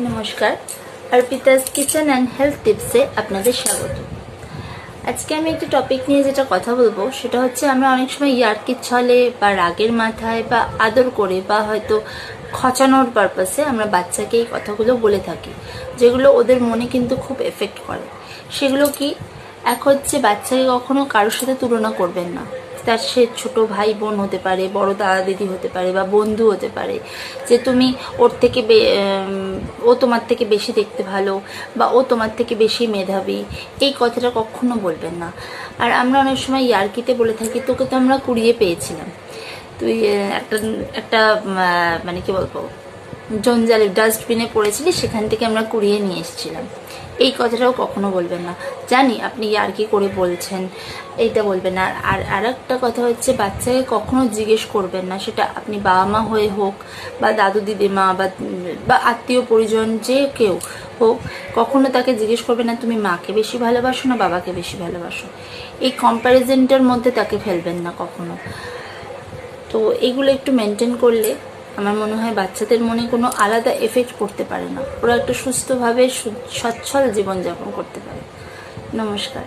নমস্কার, Arpita's kitchen and health টিপসে আপনাদের স্বাগত। আজকে আমি একটি টপিক নিয়ে যেটা কথা বলব, সেটা হচ্ছে আমরা অনেক সময় ইয়ার্কির ছলে বা রাগের মাথায় বা আদর করে বা হয়তো খচানোর পারপাসে আমরা বাচ্চাকে এই কথাগুলো বলে থাকি, যেগুলো ওদের মনে কিন্তু খুব এফেক্ট করে। সেগুলো কি? এক হচ্ছে বাচ্চাকে কখনো কারোর সাথে তুলনা করবেন না। তার সে ছোট ভাই বোন হতে পারে, বড় দাদা দিদি হতে পারে বা বন্ধু হতে পারে, যে তুমি ওর থেকে ও তোমার থেকে বেশি দেখতে ভালো বা ও তোমার থেকে বেশি মেধাবী, এই কথাটা কখনো বলবেন না। আর আমরা অনেক সময় ইয়ার্কিতে বলে থাকি, তোকে তো আমরা কুড়িয়ে পেয়েছিলাম। তুই একটা একটা মানে কি বলব জঞ্জালে ডাস্টবিনে পড়েছিলি সেখান থেকে আমরা কুড়িয়ে নিয়ে এসেছিলাম। এই কথাটাও কখনো বলবেন না। জানি আপনি আর কি করে বলছেন, এইটা বলবেন না। আর আর একটা কথা হচ্ছে, বাচ্চাকে কখনো জিজ্ঞেস করবেন না, সেটা আপনি বাবা মা হয়ে হোক বা দাদু দিদিমা বা বা আত্মীয় পরিজন যে কেউ হোক, কখনো তাকে জিজ্ঞেস করবে না, তুমি মাকে বেশি ভালোবাসো না বাবাকে বেশি ভালোবাসো? এই কম্প্যারিজনটার মধ্যে তাকে ফেলবেন না কখনো। তো এগুলো একটু মেনটেন করলে আমার মনে হয় বাচ্চাদের মনে কোনো আলাদা এফেক্ট করতে পারে না। ওরা একটু সুস্থভাবে সচ্ছল জীবনযাপন করতে পারে। নমস্কার।